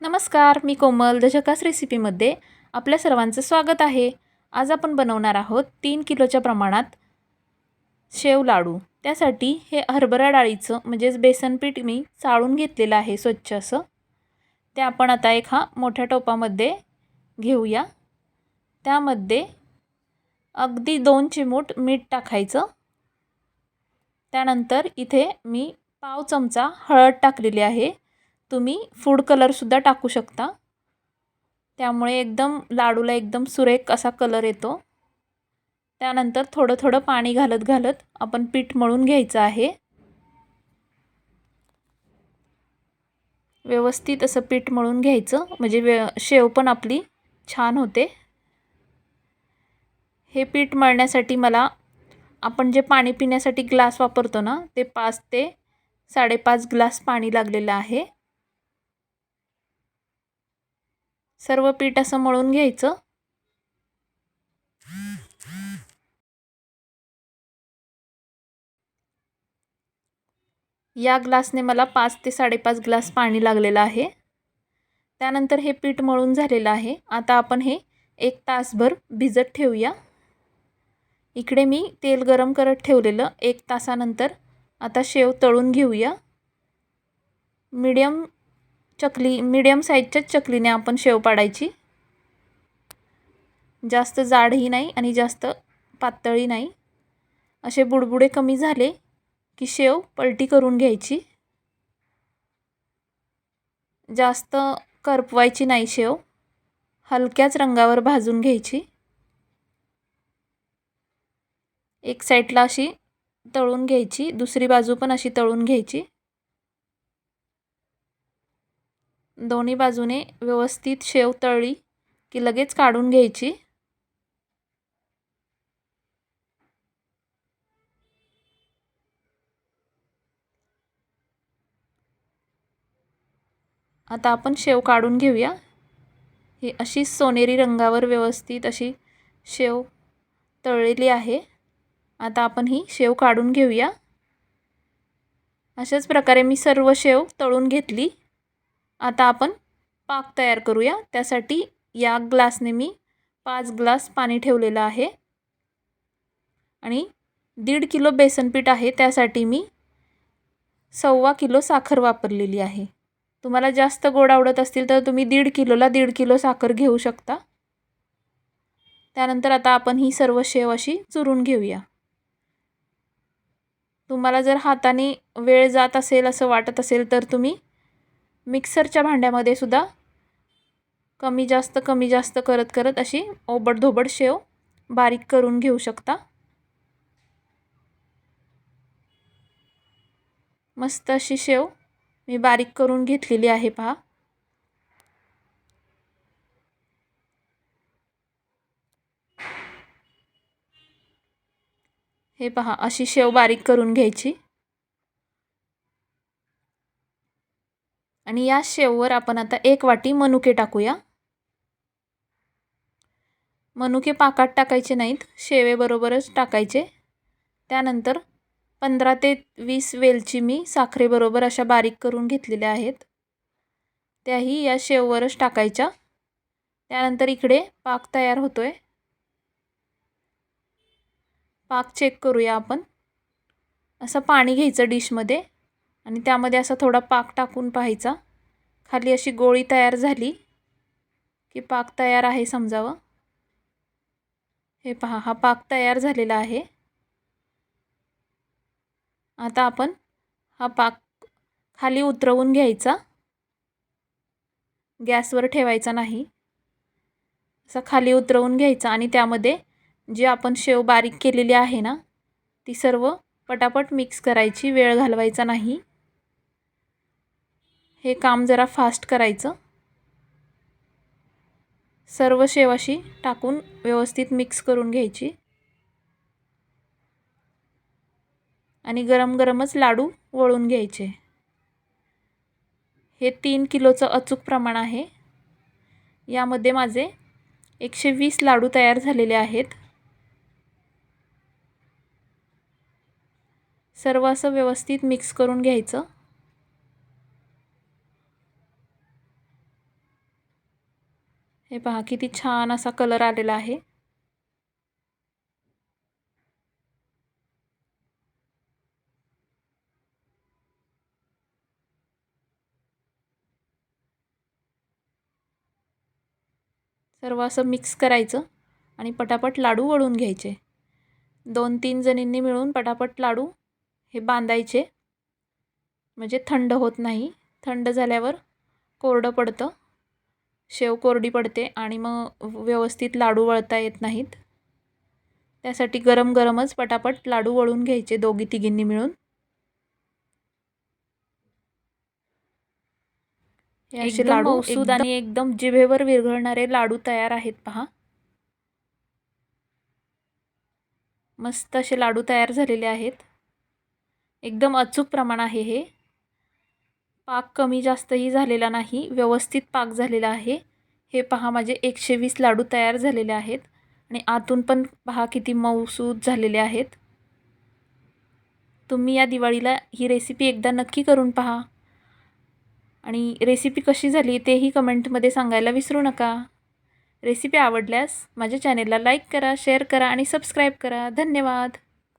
नमस्कार मी कोमल द झकास रेसिपीमध्ये आपल्या सर्वांचं स्वागत आहे. आज आपण बनवणार आहोत तीन किलोच्या प्रमाणात शेव लाडू. त्यासाठी हे हरभरा डाळीचं म्हणजेच बेसन पीठ मी चाळून घेतलेलं आहे स्वच्छ असं. ते आपण आता एक हा मोठ्या टोपामध्ये घेऊया. त्यामध्ये अगदी दोन चिमूट मीठ टाकायचं. त्यानंतर इथे मी पाव चमचा हळद टाकलेली आहे. तुम्ही फूड कलरसुद्धा टाकू शकता. त्यामुळे एकदम लाडूला एकदम सुरेख असा कलर येतो. त्यानंतर थोडं थोडं पाणी घालत घालत आपण पीठ मळून घ्यायचं आहे. व्यवस्थित असं पीठ मळून घ्यायचं. म्हणजे व्य शेव पण आपली छान होते. हे पीठ मळण्यासाठी मला आपण जे पाणी पिण्यासाठी ग्लास वापरतो ना ते पाच ते साडेपाच ग्लास पाणी लागलेलं आहे. सर्व पीठ असं मळून घ्यायचं. या ग्लासने मला पाच ते साडेपाच ग्लास पाणी लागलेलं आहे. त्यानंतर हे पीठ मळून झालेलं आहे. आता आपण हे एक तासभर भिजत ठेवूया. इकडे मी तेल गरम करत ठेवलेलं एक तासानंतर आता शेव तळून घेऊया. मीडियम चकली मीडियम साईजच्याच चकलीने आपण शेव पाडायची. जास्त जाडही नाही आणि जास्त पातळी नाही. असे बुडबुडे कमी झाले की शेव पलटी करून घ्यायची. जास्त करपवायची नाही शेव. हलक्याच रंगावर भाजून घ्यायची. एक साईडला अशी तळून घ्यायची दुसरी बाजू पण अशी तळून घ्यायची. दोन्ही बाजूने व्यवस्थित शेव तळली की लगेच काढून घ्यायची. आता आपण शेव काढून घेऊया. ही अशी सोनेरी रंगावर व्यवस्थित अशी शेव तळलेली आहे. आता आपण ही शेव काढून घेऊया. अशाच प्रकारे मी सर्व शेव तळून घेतली. आता आपण पाक तयार करूया. त्यासाठी या ग्लासने मी पाच ग्लास पाणी ठेवलेलं आहे. आणि दीड किलो बेसनपीठ आहे. त्यासाठी मी सव्वा किलो साखर वापरलेली आहे. तुम्हाला जास्त गोड आवडत असतील तर तुम्ही दीड किलोला दीड किलो साखर घेऊ शकता. त्यानंतर आता आपण ही सर्व शेव अशी चुरून घेऊया. तुम्हाला जर हाताने वेळ जात असेल असं वाटत असेल तर तुम्ही मिक्सरच्या भांड्यामध्ये सुद्धा कमी जास्त कमी जास्त करत करत अशी ओबडधोबड शेव बारीक करून घेऊ शकता. मस्त अशी शेव मी बारीक करून घेतलेली आहे पहा. हे पहा अशी शेव बारीक करून घ्यायची. आणि या शेववर आपण आता एक वाटी मनुके टाकूया. मनुके पाकात टाकायचे नाहीत शेवेबरोबरच टाकायचे. त्यानंतर पंधरा ते वीस वेलची मी साखरेबरोबर अशा बारीक करून घेतलेल्या आहेत. त्याही या शेववरच टाकायच्या. त्यानंतर इकडे पाक तयार होतो आहे पाक चेक करूया आपण. असं पाणी घ्यायचं डिशमध्ये. आणि त्यामध्ये असा थोडा पाक टाकून पाहायचा. खाली अशी गोळी तयार झाली की पाक तयार आहे समजावं. हे पहा हा पाक तयार झालेला आहे. आता आपण हा पाक खाली उतरवून घ्यायचा. गॅसवर ठेवायचा नाही. असा खाली उतरवून घ्यायचा आणि त्यामध्ये जी आपण शेव बारीक केलेली आहे ना ती सर्व पटापट मिक्स करायची वेळ घालवायचा नाही. हे काम जरा फास्ट करायचं. सर्व शेवाशी टाकून व्यवस्थित मिक्स करून घ्यायची. आणि गरम गरमच लाडू वळून घ्यायचे. हे तीन किलोचं अचूक प्रमाण आहे. यामध्ये माझे एकशे वीस लाडू तयार झालेले आहेत. सर्व असं व्यवस्थित मिक्स करून घ्यायचं. हे पहा किती छान असा कलर आलेला आहे. सर्व असं मिक्स करायचं आणि पटापट लाडू वळून घ्यायचे. दोन तीन जणींनी मिळून पटापट लाडू हे बांधायचे. म्हणजे थंड होत नाही. थंड झाल्यावर कोरडं पडतं. शेव कोरडी पडते आणि मग व्यवस्थित लाडू वळता येत नाहीत. त्यासाठी गरम गरमच पटापट लाडू वळून घ्यायचे दोघी तिघींनी मिळून. असे लाडू मौसूद आणि एकदम जिभेवर विरघळणारे लाडू तयार आहेत पहा. मस्त असे लाडू तयार झालेले आहेत. एकदम अचूक प्रमाण आहे हे. पाक कमी जास्तही झालेला नाही व्यवस्थित पाक झालेला आहे. हे पहा माझे एकशे वीस लाडू तयार झालेले आहेत आणि आतून पण पहा किती मऊसूद झालेले आहेत. तुम्ही या दिवाळीला ही रेसिपी एकदा नक्की करून पहा. आणि रेसिपी कशी झाली तेही कमेंटमध्ये सांगायला विसरू नका. रेसिपी आवडल्यास माझ्या चॅनेलला लाईक करा शेअर करा आणि सबस्क्राईब करा. धन्यवाद!